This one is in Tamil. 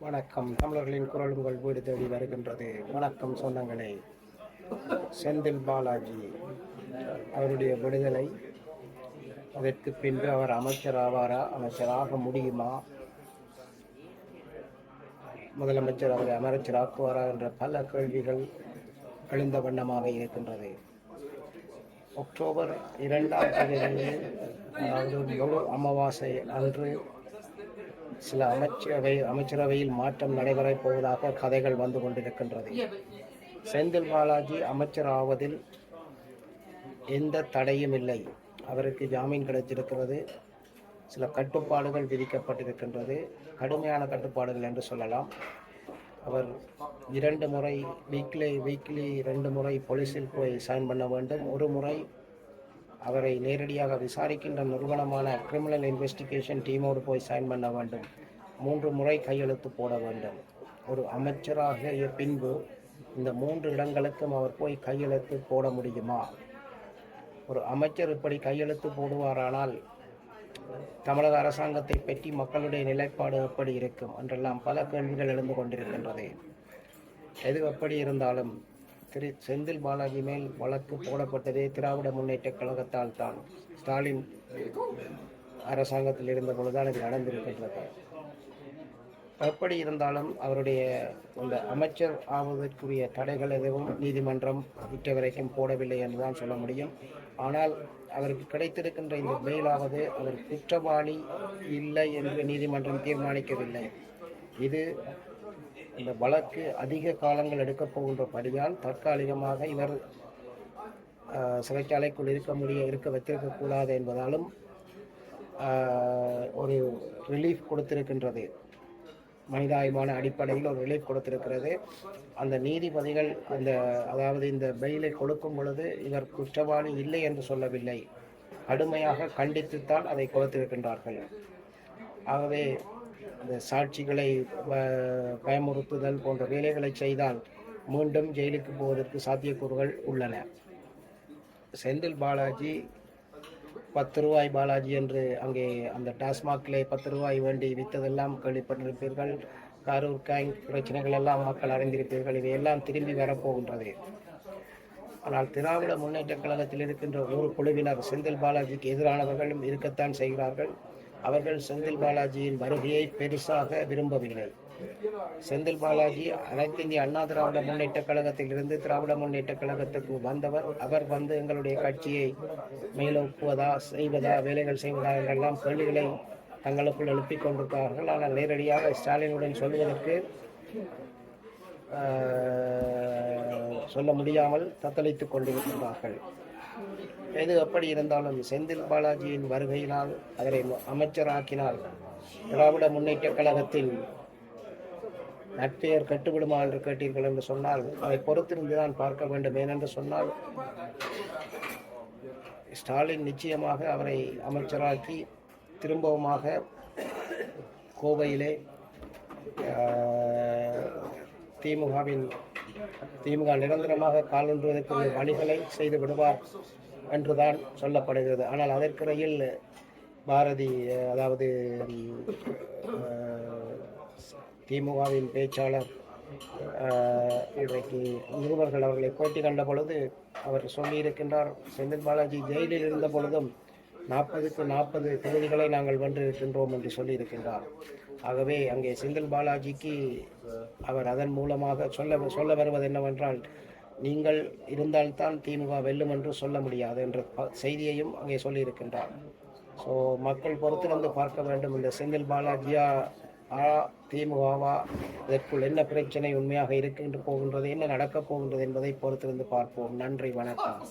வணக்கம். தமிழர்களின் குரல் உங்கள் வீடு தேடி வருகின்றது. வணக்கம் சொந்தங்களே. செந்தில் பாலாஜி அவருடைய விடுதலை அதற்கு பின்பு அவர் அமைச்சர் ஆவாரா அமைச்சராக முடியுமா? முதலமைச்சர் அவரை அமைச்சராக்குவாரா என்ற பல கேள்விகள் எழுந்த வண்ணமாக இருக்கின்றது. அக்டோபர் இரண்டாம் தேதி அதாவது முழு அமாவாசை அன்று சில அமைச்சரவை அமைச்சரவையில் மாற்றம் நடைபெறப் போவதாக கதைகள் வந்து கொண்டிருக்கின்றது. செந்தில் பாலாஜி அமைச்சர் ஆவதில் எந்த தடையும் இல்லை. அவருக்கு ஜாமீன் கிடைத்திருக்கிறது. சில கட்டுப்பாடுகள் விதிக்கப்பட்டிருக்கின்றது. கடுமையான கட்டுப்பாடுகள் என்று சொல்லலாம். அவர் இரண்டு முறை வீக்லி வீக்லி ரெண்டு முறை போலீஸில் போய் சைன் பண்ண வேண்டும். ஒரு முறை அவரை நேரடியாக விசாரிக்கின்ற நிறுவனமான கிரிமினல் இன்வெஸ்டிகேஷன் டீமோடு போய் சைன் பண்ண வேண்டும். மூன்று முறை கையெழுத்து போட வேண்டும். ஒரு அமைச்சராகிய பின்பு இந்த மூன்று இடங்களுக்கும் அவர் போய் கையெழுத்து போட முடியுமா? ஒரு அமைச்சர் இப்படி கையெழுத்து போடுவாரானால் தமிழக அரசாங்கத்தை பற்றி மக்களுடைய நிலைப்பாடு எப்படி இருக்கும் என்றெல்லாம் பல கேள்விகள் எழுந்து கொண்டிருக்கின்றது. எது எப்படி இருந்தாலும் திரு செந்தில் பாலாஜி மேல் வழக்கு போடப்பட்டதே திராவிட முன்னேற்ற கழகத்தால் தான். ஸ்டாலின் அரசாங்கத்தில் இருந்த பொழுதுதான் இது நடந்திருக்கின்றது. எப்படி இருந்தாலும் அவருடைய அந்த அமைச்சர் ஆவதற்குரிய தடைகள் எதுவும் நீதிமன்றம் இட்ட வரைக்கும் போடவில்லை என்றுதான் சொல்ல முடியும். ஆனால் அவருக்கு கிடைத்திருக்கின்ற இந்த பெயிலாவது அவர் குற்றவாளி இல்லை என்று நீதிமன்றம் தீர்மானிக்கவில்லை. இது இந்த வழக்கு அதிக காலங்கள் எடுக்கப் போகின்றபடியால் தற்காலிகமாக இவர் சிறைச்சாலைக்குள் இருக்க முடிய இருக்க வைத்திருக்கக்கூடாது என்பதாலும் ஒரு ரிலீஃப் கொடுத்திருக்கின்றது. மனிதாயமான அடிப்படையில் ஒரு ரிலீஃப் கொடுத்திருக்கிறது. அந்த நீதிபதிகள் அந்த அதாவது இந்த பெயிலை கொடுக்கும் பொழுது இவர் குற்றவாளி இல்லை என்று சொல்லவில்லை. கடுமையாக கண்டித்துத்தான் அதை கொடுத்திருக்கின்றார்கள். ஆகவே இந்த சாட்சிகளை பயமுறுத்துதல் போன்ற வேலைகளை செய்தால் மீண்டும் ஜெயிலுக்கு போவதற்கு சாத்தியக்கூறுகள் உள்ளன. செந்தில் பாலாஜி பத்து ரூபாய் பாலாஜி என்று அங்கே அந்த டாஸ்மாகிலே பத்து ரூபாய் வேண்டி விற்றதெல்லாம் கேள்விப்பட்டிருப்பீர்கள். கரூர் கேங் பிரச்சனைகள் எல்லாம் மக்கள் அறிந்திருப்பீர்கள். இவையெல்லாம் திரும்பி வரப்போகின்றது. ஆனால் திராவிட முன்னேற்ற கழகத்தில் இருக்கின்ற ஒரு குழுவினர் செந்தில் பாலாஜிக்கு எதிரானவர்களும் இருக்கத்தான் செய்கிறார்கள். அவர்கள் செந்தில் பாலாஜியின் வருகையை பெருசாக விரும்பவில்லை. செந்தில் பாலாஜி அனைத்து இந்திய அண்ணா திராவிட முன்னேற்ற கழகத்தில் இருந்து திராவிட முன்னேற்ற கழகத்துக்கு வந்தவர். அவர் வந்து எங்களுடைய கட்சியை மேலோக்குவதா செய்வதா வேலைகள் செய்வதா என்றெல்லாம் கேள்விகளை தங்களுக்குள் எழுப்பிக் கொண்டிருக்கிறார்கள். ஆனால் நேரடியாக ஸ்டாலினுடன் சொல்வதற்கு சொல்ல முடியாமல் தத்தளித்துக் கொண்டிருக்கிறார்கள். எது எப்படி இருந்தாலும் செந்தில் பாலாஜியின் வருகையினால் அவரை அமைச்சராக்கினால் திராவிட முன்னேற்ற கழகத்தில் நற்பெயர் கட்டுவிடுமா என்று கேட்டீர்கள் என்று சொன்னால் அதை பொறுத்திருந்துதான் பார்க்க வேண்டும். ஏனென்று சொன்னால் ஸ்டாலின் நிச்சயமாக அவரை அமைச்சராக்கி திரும்பவுமாக கோவையிலே திமுகவின் திமுக நிரந்தரமாக காலொன்றுவதற்குரிய வழிகளை செய்து விடுவார் என்றுதான் சொல்லப்படுகிறது. ஆனால் அதற்கிடையில் பாரதி அதாவது திமுகவின் பேச்சாளர் இன்றைக்கு நிருபர்கள் அவர்களை பேட்டி கண்ட பொழுது அவர் சொல்லியிருக்கின்றார் செந்தில் பாலாஜி ஜெயிலில் இருந்த பொழுதும் நாற்பதுக்கு நாற்பது தொகுதிகளை நாங்கள் வென்றிருக்கின்றோம் என்று சொல்லியிருக்கின்றார். ஆகவே அங்கே செந்தில் பாலாஜிக்கு அவர் அதன் மூலமாக சொல்ல சொல்ல வருவது என்னவென்றால் நீங்கள் இருந்தால்தான் திமுக வெல்லும் என்று சொல்ல முடியாது என்ற ப- செய்தியையும் அங்கே சொல்லியிருக்கின்றார். ஸோ மக்கள் பொறுத்திருந்து பார்க்க வேண்டும். இந்த செந்தில் பாலாஜியா ஆ திமுகவா இதற்குள் என்ன பிரச்சனை உண்மையாக இருக்கின்ற போகின்றது என்ன நடக்கப் போகின்றது என்பதை பொறுத்திருந்து பார்ப்போம். நன்றி வணக்கம்.